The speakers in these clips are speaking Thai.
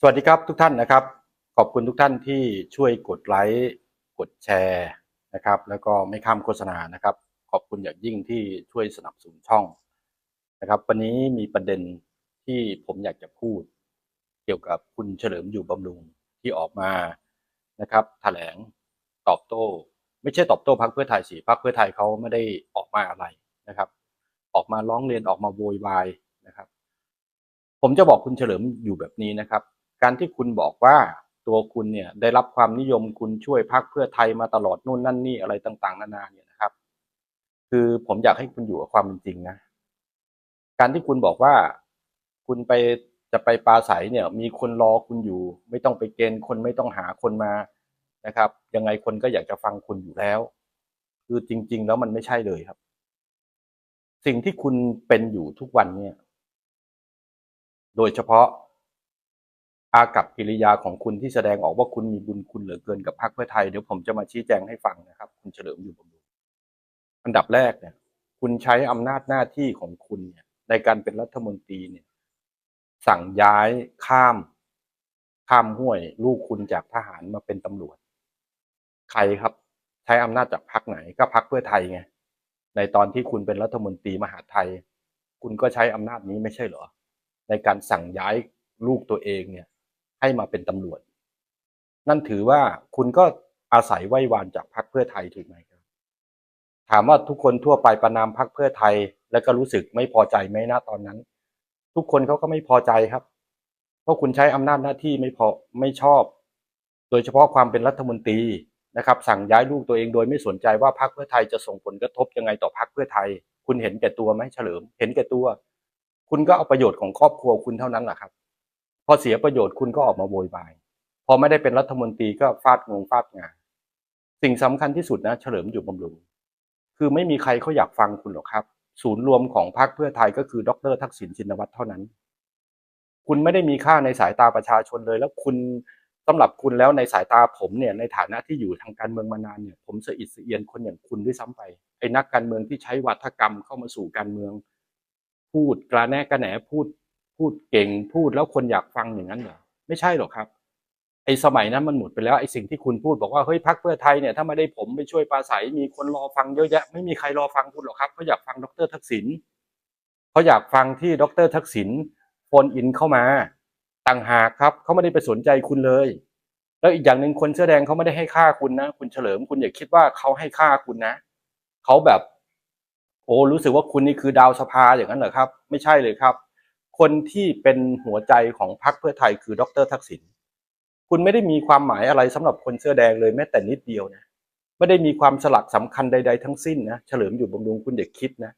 สวัสดีครับทุกท่านนะครับ ขอบคุณทุกท่านที่ช่วยกดไลค์กดแชร์นะครับ แล้วก็ไม่ข้ามโฆษณานะครับ ขอบคุณอย่างยิ่งที่ช่วยสนับสนุนช่องนะครับ วันนี้มีประเด็นที่ผมอยากจะพูด เกี่ยวกับคุณเฉลิมอยู่บำรุงที่ออกมานะครับแถลงตอบโต้ ไม่ใช่ตอบโต้พรรคเพื่อไทยสิพรรคเพื่อไทยเขาไม่ได้ออกมาอะไรนะครับ ออกมาร้องเรียนออกมาโวยวายนะครับ ผมจะบอกคุณเฉลิมอยู่แบบนี้นะครับ การที่คุณบอกว่าตัวคุณเนี่ยได้รับความนิยมคุณช่วยพรรคเพื่อไทยมาตลอดนู่นนั่นนี่อะไรต่าง ๆ นานาเนี่ยนะครับ คือผมอยากให้คุณอยู่กับความเป็นจริงนะการที่คุณบอกว่าคุณไปจะไปปราศัยเนี่ย มีคนรอคุณอยู่ ไม่ต้องไปเกณฑ์คนไม่ต้องหาคนมานะครับ ยังไงคนก็อยากจะฟังคุณอยู่แล้ว คือจริง ๆ แล้วมันไม่ใช่เลยครับ สิ่งที่คุณเป็นอยู่ทุกวันเนี่ย โดยเฉพาะ อากับกิริยาของคุณที่แสดงออกว่าคุณมีบุญคุณเหลือเกินกับพรรคเพื่อไทยเดี๋ยวผมจะมาชี้แจงให้ฟังนะครับ คุณเฉลิมอยู่บำรุงอันดับแรกเนี่ย คุณใช้อำนาจหน้าที่ของคุณเนี่ย ในการเป็นรัฐมนตรีเนี่ย สั่งย้ายข้าม ข้ามห้วย ลูกคุณจากทหารมาเป็นตำรวจ ใครครับ ใช้อำนาจจากพรรคไหนก็พรรคเพื่อไทยไงในตอนที่คุณเป็นรัฐมนตรีมหาไทย คุณก็ใช้อำนาจนี้ไม่ใช่เหรอ ในการสั่งย้ายลูกตัวเองเนี่ย ให้มาเป็นตำรวจ นั่นถือว่าคุณก็อาศัยไหว้วานจากพรรคเพื่อไทยถูกไหมครับ ถามว่าทุกคนทั่วไปประนามพรรคเพื่อไทย แล้วก็รู้สึกไม่พอใจไหมนะตอนนั้น ทุกคนเขาก็ไม่พอใจครับ เพราะคุณใช้อำนาจหน้าที่ไม่พอไม่ชอบ โดยเฉพาะความเป็นรัฐมนตรีนะครับ สั่งย้ายลูกตัวเองโดยไม่สนใจว่าพรรคเพื่อไทยจะส่งผลกระทบยังไงต่อพรรคเพื่อไทย คุณเห็นแก่ตัวไหมเฉลิม เห็นแก่ตัว คุณก็เอาประโยชน์ของครอบครัวคุณเท่านั้นแหละครับ พอเสียประโยชน์คุณก็ออกมาโวยวาย พอไม่ได้เป็นรัฐมนตรีก็ฟาดงงฟาดงาน สิ่งสำคัญที่สุดนะ เฉลิมอยู่บำรุง คือไม่มีใครเขาอยากฟังคุณหรอกครับ ศูนย์รวมของพรรคเพื่อไทยก็คือดรทักษิณชินวัตรเท่านั้น คุณไม่ได้มีค่าในสายตาประชาชนเลย แล้วคุณสำหรับคุณแล้วในสายตาผมเนี่ยในฐานะที่อยู่ทางการเมืองมานานเนี่ยผมสะอิดสะเอียนคนอย่างคุณด้วยซ้ำไปไอ้นักการเมืองที่ใช้วัฒกรรมเข้ามาสู่การเมือง พูดกระแนะกระแหนพูด พูดเก่งพูดแล้วคนอยากฟังอย่างนั้นเหรอไม่ใช่หรอกครับไอ้สมัยนั้นมันหมดไปแล้วไอ้สิ่งที่คุณพูดบอกว่าเฮ้ยพักเพื่อไทยเนี่ยถ้าไม่ได้ผมไปช่วยปราศัยมีคนรอฟังเยอะแยะ ไม่มีใครรอฟังคุณหรอกครับเขาอยากฟังดรทักษิณเขาอยากฟังที่ดรทักษิณโฟนอินเข้ามาต่างหากครับเขาไม่ได้ไปสนใจคุณเลย แล้วอีกอย่างหนึ่งคนเสื้อแดงเขาไม่ได้ให้ค่าคุณนะ คุณเฉลิมคุณอย่าคิดว่าเขาให้ค่าคุณนะเขาแบบ โอ้รู้สึกว่าคุณนี่คือดาวสภาอย่างนั้นเหรอครับ ไม่ใช่เลยครับ คนที่เป็นหัวใจของพรรคเพื่อไทยคือดรทักษิณคุณไม่ได้มีความหมายอะไรสำหรับคนเสื้อแดงเลยแม้แต่นิดเดียวนะไม่ได้มีความสลักสำคัญใด ๆ ทั้งสิ้นนะเฉลิมอยู่บำรุงคุณอย่าคิดนะ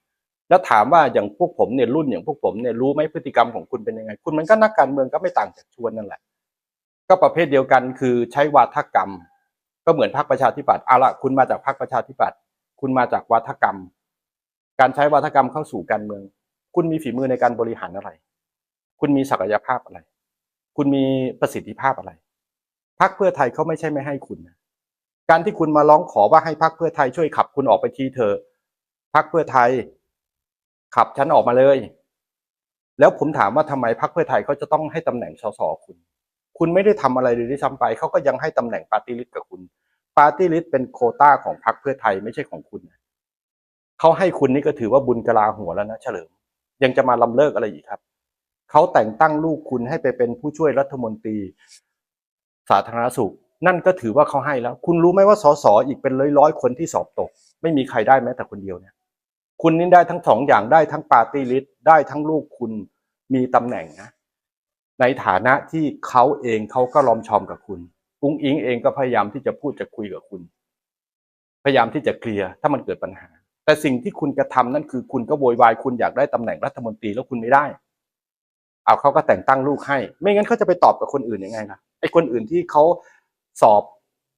แล้วถามว่าอย่างพวกผมเนี่ยรุ่นอย่างพวกผมเนี่ยรู้ไหมพฤติกรรมของคุณเป็นยังไง คุณมันก็นักการเมืองก็ไม่ต่างจากชวนนั่นแหละ ก็ประเภทเดียวกันคือใช้วาทกรรม ก็เหมือนพรรคประชาธิปัตย์เอาละคุณมาจากพรรคประชาธิปัตย์คุณมาจากวาทกรรม การใช้วาทกรรมเข้าสู่การเมือง คุณมีฝีมือในการบริหารอะไร คุณมีศักยภาพอะไร คุณมีประสิทธิภาพอะไรพรรคเพื่อไทยเขาไม่ใช่ไม่ให้คุณนะการที่คุณมาร้องขอว่าให้พรรคเพื่อไทยช่วยขับคุณออกไปทีเถอะพรรคเพื่อไทย ขับฉันออกมาเลย แล้วผมถามว่าทำไมพรรคเพื่อไทยเขาจะต้องให้ตำแหน่งสสคุณ คุณไม่ได้ทำอะไรเลยที่ซ้ำไปเขาก็ยังให้ตำแหน่งปาร์ตี้ลิสต์กับคุณปาร์ตี้ลิสต์เป็นโคต้าของพรรคเพื่อไทยไม่ใช่ของคุณเขาให้คุณนี่ก็ถือว่าบุญกะลาหัวแล้วนะเฉลิม ยังจะมาลำเลิกอะไรอีกครับ เขาแต่งตั้งลูกคุณให้ไปเป็นผู้ช่วยรัฐมนตรี สาธารณสุข นั่นก็ถือว่าเขาให้แล้ว คุณรู้ไหมว่าสสอีกเป็นร้อยร้อยๆคนที่สอบตก ไม่มีใครได้แม้แต่คนเดียวเนี่ย คุณนี่ได้ทั้งสองอย่างได้ทั้งปาร์ตี้ลิสต์ได้ทั้งลูกคุณมีตำแหน่งนะในฐานะที่เขาเองเขาก็ลอมชอมกับคุณอุ้งอิงเองก็พยายามที่จะพูดจะคุยกับคุณ พยายามที่จะเคลียร์ถ้ามันเกิดปัญหา แต่สิ่งที่คุณกระทำนั่นคือ คุณก็โวยวายคุณอยากได้ตำแหน่งรัฐมนตรีแล้วคุณไม่ได้ เอาเขาก็แต่งตั้งลูกให้ ไม่งั้นเขาจะไปตอบกับคนอื่นยังไงล่ะไอ้คนอื่นที่เขาสอบ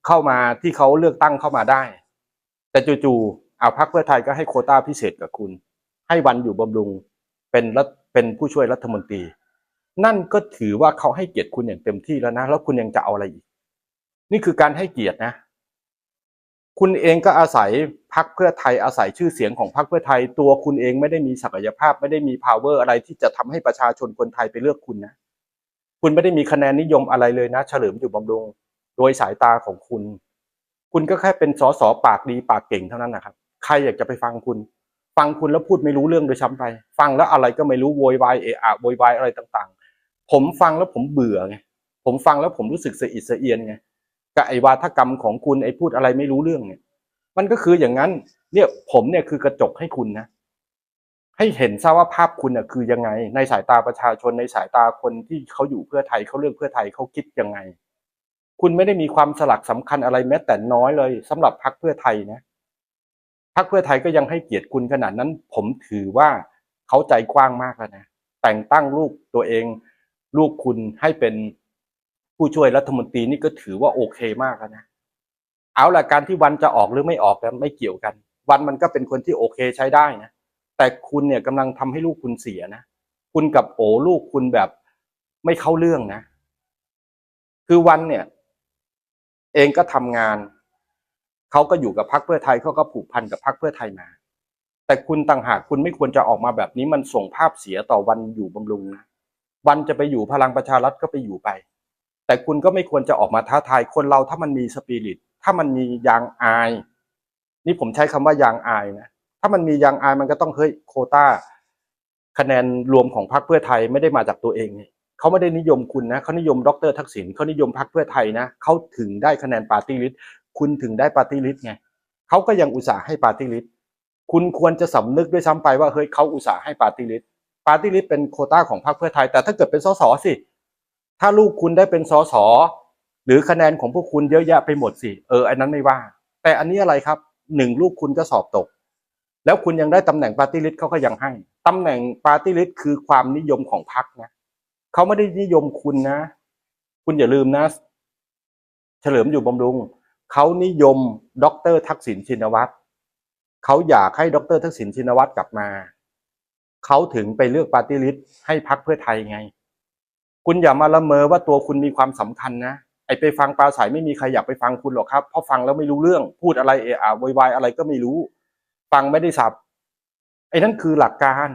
เข้ามาที่เขาเลือกตั้งเข้ามาได้ แต่จู่ๆเอาพรรคเพื่อไทยก็ให้โควต้าพิเศษกับคุณ ให้วันอยู่บำรุงเป็นรัฐเป็นผู้ช่วยรัฐมนตรี นั่นก็ถือว่าเขาให้เกียรติคุณอย่างเต็มที่แล้วนะ แล้วคุณยังจะเอาอะไรอีก นี่คือการให้เกียรตินะ คุณเองก็อาศัยพักเพื่อไทยอาศัยชื่อเสียงของพักเพื่อไทย ตัวคุณเองไม่ได้มีศักยภาพไม่ได้มี power อะไรที่จะทำให้ประชาชนคนไทยไปเลือกคุณนะ คุณไม่ได้มีคะแนนนิยมอะไรเลยนะ เฉลิมอยู่บำรุง โดยสายตาของคุณ คุณก็แค่เป็นสสปากดีปากเก่งเท่านั้นนะครับ ใครอยากจะไปฟังคุณ ฟังคุณแล้วพูดไม่รู้เรื่องโดยซ้ำไป ฟังแล้วอะไรก็ไม่รู้โวยวายเอะอะโวยวายอะไรต่างๆ ผมฟังแล้วผมเบื่อไงผมฟังแล้วผมรู้สึกเสะอิดสะเอียนไง กับไอ้วาทกรรมของคุณไอ้พูดอะไรไม่รู้เรื่องเนี่ย มันก็คืออย่างนั้น เนี่ยผมเนี่ยคือกระจกให้คุณนะให้เห็นซะว่าภาพคุณน่ะคือยังไง ในสายตาประชาชนในสายตาคนที่เขาอยู่เพื่อไทยเขาเลือกเพื่อไทยเขาคิดยังไง คุณไม่ได้มีความสลักสำคัญอะไรแม้แต่น้อยเลยสำหรับพรรคเพื่อไทยนะพรรคเพื่อไทยก็ยังให้เกียรติคุณขนาดนั้น ผมถือว่าเขาใจกว้างมากแล้วนะแต่งตั้งลูกตัวเอง ลูกคุณให้เป็น ผู้ช่วยรัฐมนตรีนี่ก็ถือว่าโอเคมากแล้วนะเอาละการที่วันจะออกหรือไม่ออกนั้นไม่เกี่ยวกัน วันมันก็เป็นคนที่โอเคใช้ได้นะแต่คุณเนี่ยกำลังทำให้ลูกคุณเสียนะคุณกับโอลูกคุณแบบไม่เข้าเรื่องนะ คือวันเนี่ย เองก็ทำงานเขาก็อยู่กับพรรคเพื่อไทยเขาก็ผูกพันกับพรรคเพื่อไทยมา แต่คุณต่างหากคุณไม่ควรจะออกมาแบบนี้มันส่งภาพเสียต่อวันอยู่บำรุงนะวันจะไปอยู่พลังประชารัฐก็ไปอยู่ไป แต่คุณก็ไม่ควรจะออกมาท้าทายคนเราถ้ามันมีสปิริตถ้ามันมียางอาย นี่ผมใช้คำว่ายางอายนะถ้ามันมียางอายมันก็ต้องเฮ้ยโคต้า คะแนนรวมของพรรคเพื่อไทยไม่ได้มาจากตัวเองนี่เขาไม่ได้นิยมคุณนะเขานิยมดรทักษิณเขานิยมพรรคเพื่อไทยนะเขาถึงได้คะแนนปาร์ตี้ลิสต์คุณถึงได้ปาร์ตี้ลิสต์ไงเขาก็ยังอุตส่าห์ให้ปาร์ตี้ลิสต์คุณควรจะสำนึกด้วยซ้ำไปว่าเฮ้ยเขาอุตส่าห์ให้ปาร์ตี้ลิสต์ปาร์ตี้ลิสต์เป็นโคต้าของพรรคเพื่อไทย แต่ถ้าเกิดเป็นสสสิ ถ้าลูกคุณได้เป็นสสหรือคะแนนของพวกคุณเยอะแยะไปหมดสิเอออันนั้นไม่ว่า แต่อันนี้อะไรครับหนึ่งลูกคุณก็สอบตก แล้วคุณยังได้ตำแหน่งปาร์ตี้ลิสต์เขาก็ยังให้ตำแหน่งปาร์ตี้ลิสต์คือความนิยมของพรรคนะเขาไม่ได้นิยมคุณนะ คุณอย่าลืมนะ เฉลิมอยู่บำรุงเขานิยมดรทักษิณชินวัตรเขาอยากให้ดรทักษิณชินวัตรกลับมาเขาถึงไปเลือกปาร์ตี้ลิสต์ให้พรรคเพื่อไทยไง คุณอย่ามาละเมอว่าตัวคุณมีความสำคัญนะไอไปฟังปราศัยไม่มีใครอยากไปฟังคุณหรอกครับเพราะฟังแล้วไม่รู้เรื่องพูดอะไรเอะอะวยวายอะไรก็ไม่รู้ ฟังไม่ได้สับไอ้นั่นคือหลักการ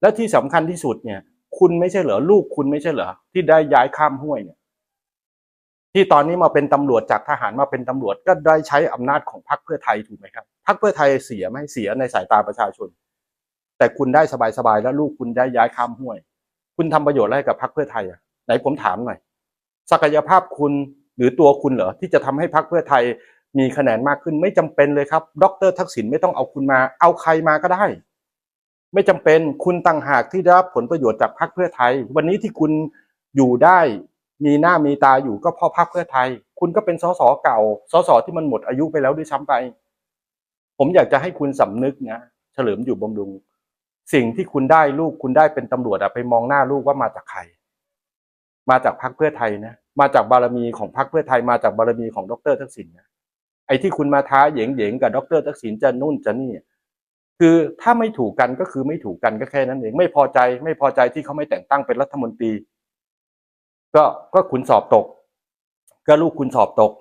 และที่สำคัญที่สุดเนี่ย คุณไม่ใช่เหรอลูกคุณไม่ใช่เหรอที่ได้ย้ายข้ามห้วยเนี่ย ที่ตอนนี้มาเป็นตำรวจจากทหารมาเป็นตำรวจก็ได้ใช้อำนาจของพรรคเพื่อไทยถูกไหมครับพรรคเพื่อไทยเสียไหมเสียในสายตาประชาชน แต่คุณได้สบายๆแล้วลูกคุณได้ย้ายข้ามห้วย คุณทำประโยชน์อะไรกับพรรคเพื่อไทยอะไหนผมถามหน่อย ศักยภาพคุณหรือตัวคุณเหรอที่จะทำให้พรรคเพื่อไทยมีคะแนนมากขึ้นไม่จำเป็นเลยครับ ดรทักษิณไม่ต้องเอาคุณมา เอาใครมาก็ได้ ไม่จำเป็นคุณต่างหากที่ได้รับผลประโยชน์จากพรรคเพื่อไทย วันนี้ที่คุณอยู่ได้มีหน้ามีตาอยู่ก็เพราะพรรคเพื่อไทย คุณก็เป็นสสเก่าสสที่มันหมดอายุไปแล้วด้วยซ้ำไป ผมอยากจะให้คุณสำนึกนะ เฉลิมอยู่บำรุง สิ่งที่คุณได้ลูกคุณได้เป็นตำรวจอะไปมองหน้าลูกว่ามาจากใคร มาจากพรรคเพื่อไทยนะ มาจากบารมีของพรรคเพื่อไทย มาจากบารมีของดรทักษิณนะ ไอ้ที่คุณมาท้าเหยงเหยงกับดรทักษิณจะนู่นจะนี่ คือถ้าไม่ถูกกันก็คือไม่ถูกกันก็แค่นั้นเอง ไม่พอใจไม่พอใจที่เขาไม่แต่งตั้งเป็นรัฐมนตรี ก็ก็คุณสอบตก ก็ลูกคุณสอบตก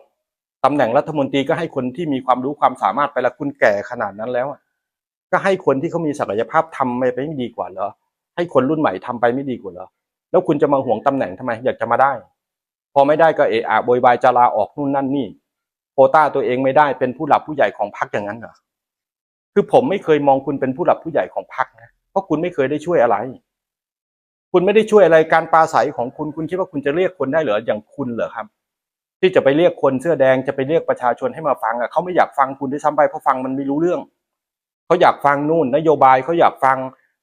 ตำแหน่งรัฐมนตรีก็ให้คนที่มีความรู้ความสามารถไปละคุณแก่ขนาดนั้นแล้วอะ ก็ให้คนที่เขามีศักยภาพทำไปไม่ดีกว่าเหรอให้คนรุ่นใหม่ทำไปไม่ดีกว่าเหรอแล้วคุณจะมาห่วงตำแหน่งทำไม อยากจะมาได้ พอไม่ได้ก็เอะอะโวยวายจะลาออกนู่นนั่นนี่โคต้าตัวเองไม่ได้เป็นผู้หลักผู้ใหญ่ของพรรคอย่างนั้นเหรอคือผมไม่เคยมองคุณเป็นผู้หลักผู้ใหญ่ของพรรคนะเพราะคุณไม่เคยได้ช่วยอะไร คุณไม่ได้ช่วยอะไรการปราศัยของคุณคุณคิดว่าคุณจะเรียกคนได้เหรออย่างคุณเหรอครับ ที่จะไปเรียกคนเสื้อแดงจะไปเรียกประชาชนให้มาฟังอะเขาไม่อยากฟังคุณด้วยซ้ำไปเพราะฟังมันไม่รู้เรื่อง เขาอยากฟังนู่น นโยบายเขาอยากฟัง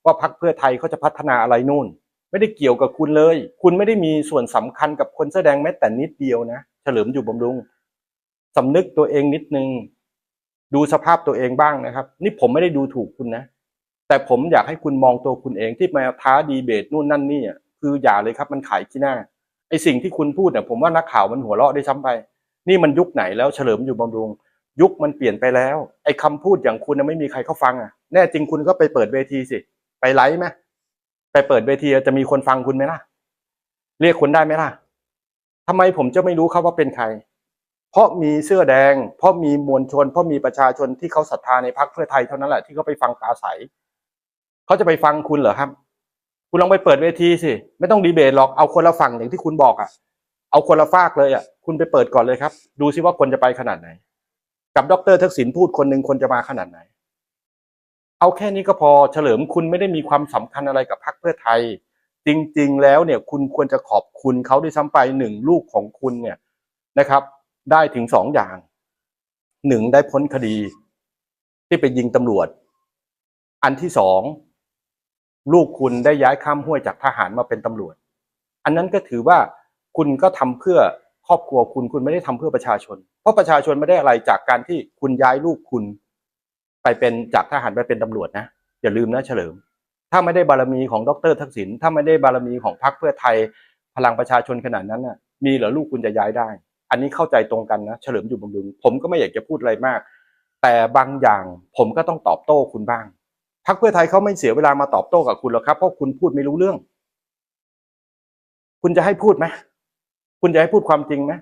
ว่าพรรคเพื่อไทยเขาจะพัฒนาอะไรนู่น ไม่ได้เกี่ยวกับคุณเลย คุณไม่ได้มีส่วนสำคัญกับคนเสื้อแดงแม้แต่นิดเดียวนะ เฉลิมอยู่บำรุงสำนึกตัวเองนิดนึง ดูสภาพตัวเองบ้างนะครับ นี่ผมไม่ได้ดูถูกคุณนะ แต่ผมอยากให้คุณมองตัวคุณเองที่มาท้าดีเบตนู่นนั่นนี่คืออย่าเลยครับมันขายที่หน้าไอสิ่งที่คุณพูดเนี่ยผมว่านักข่าวมันหัวเราะได้ซ้ำไป นี่มันยุคไหนแล้วเฉลิมอยู่บำรุง ยุคมันเปลี่ยนไปแล้ว ไอ้คำพูดอย่างคุณไม่มีใครเขาฟังอะแน่จริงคุณก็ไปเปิดเวทีสิ ไปไลฟ์ไหมไปเปิดเวทีจะมีคนฟังคุณไหมล่ะ เรียกคนได้ไหมล่ะทำไมผมจะไม่รู้เขาว่าเป็นใคร เพราะมีเสื้อแดง เพราะมีมวลชน เพราะมีประชาชนที่เขาศรัทธาในพรรคเพื่อไทยเท่านั้นแหละที่เขาไปฟังปราศัยเขาจะไปฟังคุณเหรอครับ คุณลองไปเปิดเวทีสิ ไม่ต้องดีเบตหรอกเอาคนละฝั่งอย่างที่คุณบอกอะ่ะ เอาคนละฝากเลยอะ่ะ คุณไปเปิดก่อนเลยครับ ดูซิว่าคนจะไปขนาดไหน กับดรทักษิณพูดคนหนึ่งคนจะมาขนาดไหน เอาแค่นี้ก็พอเฉลิมคุณไม่ได้มีความสำคัญอะไรกับพรรคเพื่อไทย จริง ๆ แล้วเนี่ยคุณควรจะขอบคุณเขาด้วยซ้ำไปหนึ่งลูกของคุณเนี่ยนะครับ ได้ถึงสองอย่างหนึ่งได้พ้นคดี ที่ไปยิงตำรวจ อันที่สองลูกคุณได้ย้ายข้ามห้วยจากทหารมาเป็นตำรวจ อันนั้นก็ถือว่าคุณก็ทำเพื่อ ครอบครัวคุณคุณไม่ได้ทำเพื่อประชาชน เพราะประชาชนไม่ได้อะไรจากการที่คุณย้ายลูกคุณ ไปเป็นจากทหารไปเป็นตำรวจนะอย่าลืมนะเฉลิม ถ้าไม่ได้บารมีของดรทักษิณถ้าไม่ได้บารมีของพรรคเพื่อไทยพลังประชาชนขนาดนั้นน่ะ มีเหรอลูกคุณจะย้ายได้ อันนี้เข้าใจตรงกันนะเฉลิมอยู่บำรุงผมก็ไม่อยากจะพูดอะไรมาก แต่บางอย่างผมก็ต้องตอบโต้คุณบ้างพรรคเพื่อไทยเขาไม่เสียเวลามาตอบโต้กับคุณหรอกครับเพราะคุณพูดไม่รู้เรื่อง คุณจะให้พูดไหม คุณจะให้พูดความจริงไหม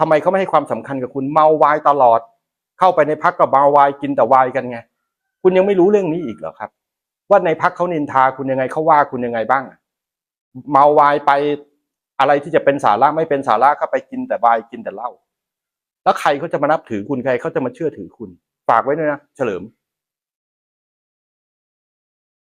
ทำไมเขาไม่ให้ความสำคัญกับคุณเมาวายตลอด เข้าไปในพักก็เมาวายกินแต่วายกันไง คุณยังไม่รู้เรื่องนี้อีกเหรอครับ ว่าในพักเขานินทาคุณยังไงเขาว่าคุณยังไงบ้าง เมาวายไปอะไรที่จะเป็นสาระไม่เป็นสาระก็ไปกินแต่วายกินแต่เหล้าแล้วใครเขาจะมานับถือคุณใครเขาจะมาเชื่อถือคุณ ฝากไว้ด้วยนะเฉลิม